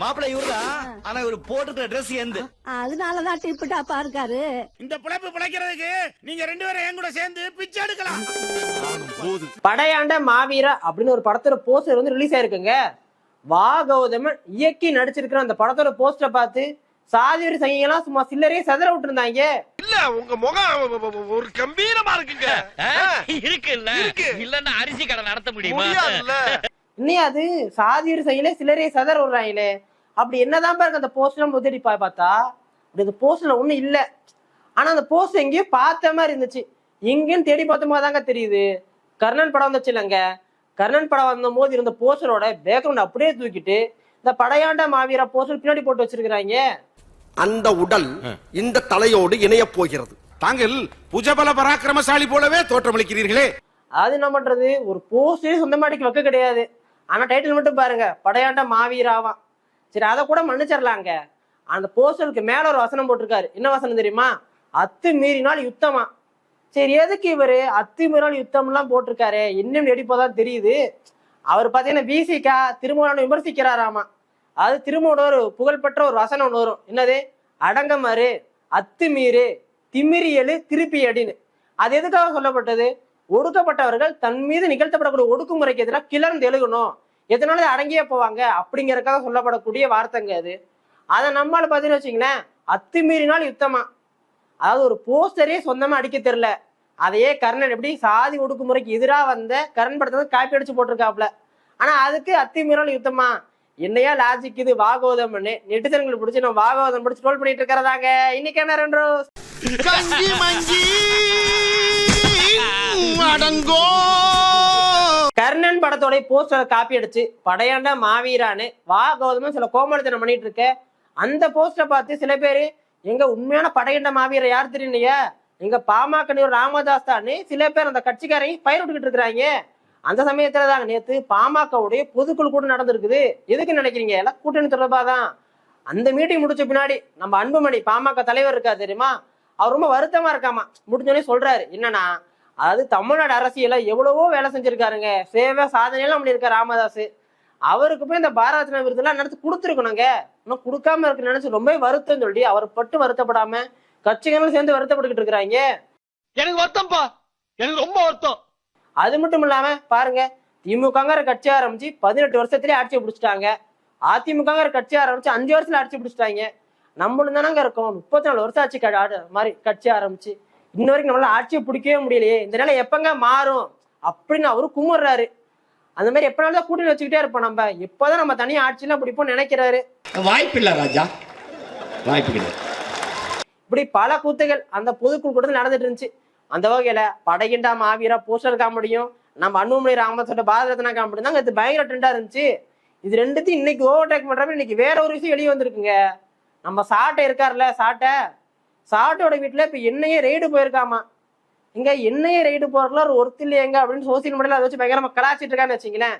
மாப்பிள்ளை இவருதான். ஆனா இவரு போட்டுக்கிற ட்ரெஸ் எந்த. அதனாலதான் டிப்பு டாப்பா இருக்காரு. இந்த பிழைப்பு பிழைக்கிறதுக்கு நீங்க ரெண்டு பேரும் என் கூட சேர்ந்து பிச்சை எடுக்கலாம். படையாண்ட மாவீரா அப்படின்னு ஒரு படத்தோட போஸ்டர் வந்து ரிலீஸ் ஆயிருக்குங்க. வா கௌதமன் இயக்கி நடிச்சிருக்கிற அந்த படத்தோட போஸ்டரை பார்த்து சாதிவரி சங்கிங்கெல்லாம் சும்மா சில்லறையே செதற விட்டுருந்தாங்க. இல்ல உங்க முகம் ஒரு கம்பீரமா இருக்குங்க. இருக்கு இல்ல. இல்லன்னா அரிசி கடை நடத்த முடியுமா? இன்னும் அது? சாதிவரி சங்கிலே சில்லறையே செதற விடுறாங்களே. அப்படி என்னதான் பாருங்க அந்த போஸ்டர் முதடி பா பார்த்தா அப்படி அந்த போஸ்டர்ல ஒண்ணும் இல்ல. ஆனா அந்த போஸ்டர் எங்கேயோ பார்த்த மாதிரி இருந்துச்சு. எங்கேயும் தேடி பார்த்த மாதிரி தாங்க தெரியுது. கர்ணன் படம் வந்துச்சு இல்லைங்க. கர்ணன் படம் வந்த போது இருந்த போஸ்டரோட பேக்ரவுண்ட் அப்படியே தூக்கிட்டு இந்த படையாண்ட மாவீரா போஸ்டர் பின்னாடி போட்டு வச்சிருக்கிறாங்க. அந்த உடல் இந்த தலையோடு இணைய போகிறது. தாங்கள் புஜபல பராக்கிரமசாலி போலவே தோற்றமளிக்கிறீர்களே. அது என்ன பண்றது? ஒரு போஸ்டரே சொந்தமாட்டிக்கு வைக்க கிடையாது. ஆனா டைட்டில் மட்டும் பாருங்க. படையாண்ட மாவீராவாம். சரி அதை கூட மன்னிச்சிடலாங்க அந்த போஸ்டலுக்கு மேல ஒரு வசனம் போட்டிருக்காரு. என்ன வசனம் தெரியுமா? அத்து மீறினால் யுத்தமா? சரி எதுக்கு இவரு அத்து மீறினால் யுத்தம்லாம் போட்டிருக்காரு? இன்னும் நடிப்பதான் தெரியுது. அவர் பார்த்தீங்கன்னா பிசிகா திருமணம் விமர்சிக்கிறாராமா? அது திருமணம் ஒரு புகழ்பெற்ற ஒரு வசனம் ஒன்று வரும். என்னது? அடங்கமறு அத்துமீறு திமிரியலு திருப்பி அடின்னு. அது எதுக்காக சொல்லப்பட்டது? ஒடுக்கப்பட்டவர்கள் தன் மீது நிகழ்த்தப்படக்கூடிய ஒடுக்குமுறைக்கு எதிராக கிளர்ந்து எழுகணும். எதனால அடங்கியே போவாங்க? அப்படிங்கறதுக்காக சொல்லப்படக்கூடிய வார்த்தைங்க அது. அதை நம்மளால பார்த்தீங்கன்னு வச்சுங்களேன் அத்துமீறினால் யுத்தமா? அதாவது ஒரு போஸ்டரே சொந்தமா அடிக்க தெரியல. அதையே கர்ணன் எப்படி சாதி ஒடுக்குமுறைக்கு எதிராக வந்த கரண் படத்தை காப்பி அடிச்சு போட்டிருக்காப்ல ஆனா அதுக்கு அத்துமீறல் யுத்தமா? என்னையா லாஜிக் இது? வாகோதம்னு. நெட்டிசன்கள் பிடிச்சி நம்ம வாகவதம் பிடிச்சி ட்ரோல் பண்ணிட்டு இருக்கிறதாங்க. இன்னைக்கு என்ன ரெண்டு அடங்கோ கர்ணன் படத்தோடைய போஸ்டர் காப்பி அடிச்சு படையாண்ட மாவீரான்னு வா கௌதமன் சில கோமலத்தனம் பண்ணிட்டு இருக்க. அந்த போஸ்டரை பார்த்து சில பேர் எங்க உண்மையான படையண்ட மாவீர யார் தெரியலையா எங்க பாமக ராமதாஸ் தானே சில பேர் அந்த கட்சிக்காரையும் பயிர் விட்டுக்கிட்டு இருக்கிறாங்க. அந்த சமயத்துல தாங்க நேத்து பாமகவுடைய பொதுக்குழு கூட நடந்திருக்குது. எதுக்கு நினைக்கிறீங்க? எல்லாம் கூட்டணி தொடர்பா தான். அந்த மீட்டிங் முடிச்ச பின்னாடி நம்ம அன்புமணி பாமக தலைவர் இருக்கா தெரியுமா? அவர் ரொம்ப வருத்தமா இருக்காமா. முடிஞ்சோடனே சொல்றாரு. என்னன்னா அதாவது தமிழ்நாடு அரசியல எவ்வளவோ வேலை செஞ்சிருக்காருங்க. சேவை சாதனையெல்லாம் பண்ணியிருக்காரு ராமதாஸ் அவருக்கு போய் இந்த பாரத ரத்னா விருதுலாம் நடத்தி கொடுத்துருக்கணுங்க. இன்னும் கொடுக்காம இருக்கு நினைச்சு ரொம்ப வருத்தம் சொல்லி அவர் பட்டு வருத்தப்படாம கட்சிகளும் சேர்ந்து வருத்தப்பட்டுக்கிட்டு இருக்கிறாங்க. எனக்கு வருத்தம்ப்பா எனக்கு ரொம்ப வருத்தம். அது மட்டும் இல்லாம பாருங்க திமுகங்கிற கட்சி ஆரம்பிச்சு பதினெட்டு வருஷத்துலயே ஆட்சியை பிடிச்சிட்டாங்க. அதிமுகங்கிற கட்சி ஆரம்பிச்சு அஞ்சு வருஷத்துல ஆட்சி பிடிச்சிட்டாங்க. நம்மளும் தானங்க இருக்கோம். முப்பத்தி நாலு வருஷம் ஆட்சி மாதிரி கட்சி ஆரம்பிச்சு. இன்ன வரைக்கும் நம்மளால ஆட்சியை பிடிக்கவே முடியலையே. இந்த நிலை எப்பங்க மாறும்? அப்படின்னு அவரு குமுறாரு. அந்த மாதிரி எப்பனாலும் தான் கூட்டணி வச்சுக்கிட்டே இருப்போம் நம்ம. எப்போதான் நம்ம தனியா ஆட்சியெல்லாம் பிடிப்போம்னு நினைக்கிறாரு. வாய்ப்பில்லை ராஜா. வாய்ப்பு கிடையாது. இப்படி பல கூத்துகள் அந்த பொதுக்குழு கூட்டத்தில் நடந்துட்டு இருந்துச்சு. அந்த வகையில படைகிண்டா மாவீரா போஸ்டர் காமெடியும் நம்ம அன்புமணி ராமதாஸோட பாரத ரத்னா காமெடி தாங்க இது பயங்கர ட்ரெண்டா இருந்துச்சு. இது ரெண்டுத்தையும் இன்னைக்கு ஓவர்டேக் பண்றப்ப இன்னைக்கு வேற ஒரு விஷயம் வெளியே வந்திருக்குங்க. நம்ம சாட்டை இருக்கார்ல சாட்டை? சாட்டோட வீட்டில் இப்போ என்னையே ரெய்டு போயிருக்காமா? இங்கே என்னையே ரெய்டு போறதுல ஒரு ஒருத்தர் இல்லையங்க அப்படின்னு சோசியல் மீடியாவில் அதை வச்சு பயங்கரமாக கலாச்சிட்டு இருக்கான்னு வச்சிங்களேன்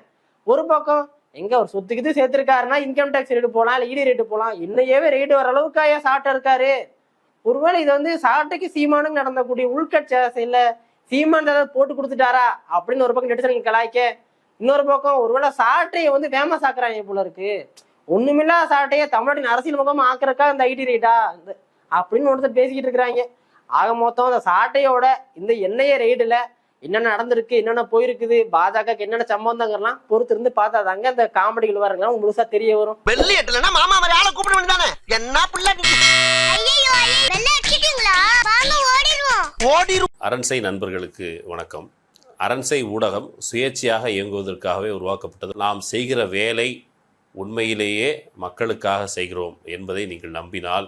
ஒரு பக்கம் எங்க ஒரு சொத்துக்கு சேர்த்திருக்காருன்னா இன்கம் டேக்ஸ் ரேட்டு போகலாம் இல்லை இடி ரேட்டு போகலாம் என்னையவே ரேட்டு வர அளவுக்கு ஏன் சாட்டை இருக்காரு. ஒருவேளை இது வந்து சாட்டைக்கு சீமானுக்கு நடந்தக்கூடிய உள்கட்சி அரசியல்ல சீமான் ஏதாவது போட்டு கொடுத்துட்டாரா அப்படின்னு ஒரு பக்கம் நெட்டிசன் கலாய்க்க. இன்னொரு பக்கம் ஒருவேளை சாட்டையை வந்து ஃபேமஸ் ஆக்குறாங்க போல இருக்கு. ஒண்ணுமில்லா சாட்டையை தமிழ்நாட்டின் அரசியல் முகமா ஆக்குறக்கா இந்த ஐடி ரேட்டா இந்த அப்படின்னு ஒருத்தர் பேசிக்கிட்டு இருக்கிறாங்க. ஆக மொத்தம் அந்த சாட்டையோட இந்த எண்ணெய ரெய்டுல என்னென்ன நடந்திருக்கு என்னென்ன போயிருக்குது பாஜகக்கு என்னென்ன சம்பந்தங்கள்லாம் பொறுத்து இருந்து பார்த்தாதாங்க அந்த காமெடிகள் வரலாம் முழுசா தெரிய வரும். வெள்ளி மாமா மாதிரி ஆளை கூப்பிட வேண்டியதானே? என்ன பிள்ளை அரண்சை நண்பர்களுக்கு வணக்கம். அரண்சை ஊடகம் சுயேட்சையாக இயங்குவதற்காகவே உருவாக்கப்பட்டது. நாம் செய்கிற வேலை உண்மையிலேயே மக்களுக்காக செய்கிறோம் என்பதை நீங்கள் நம்பினால்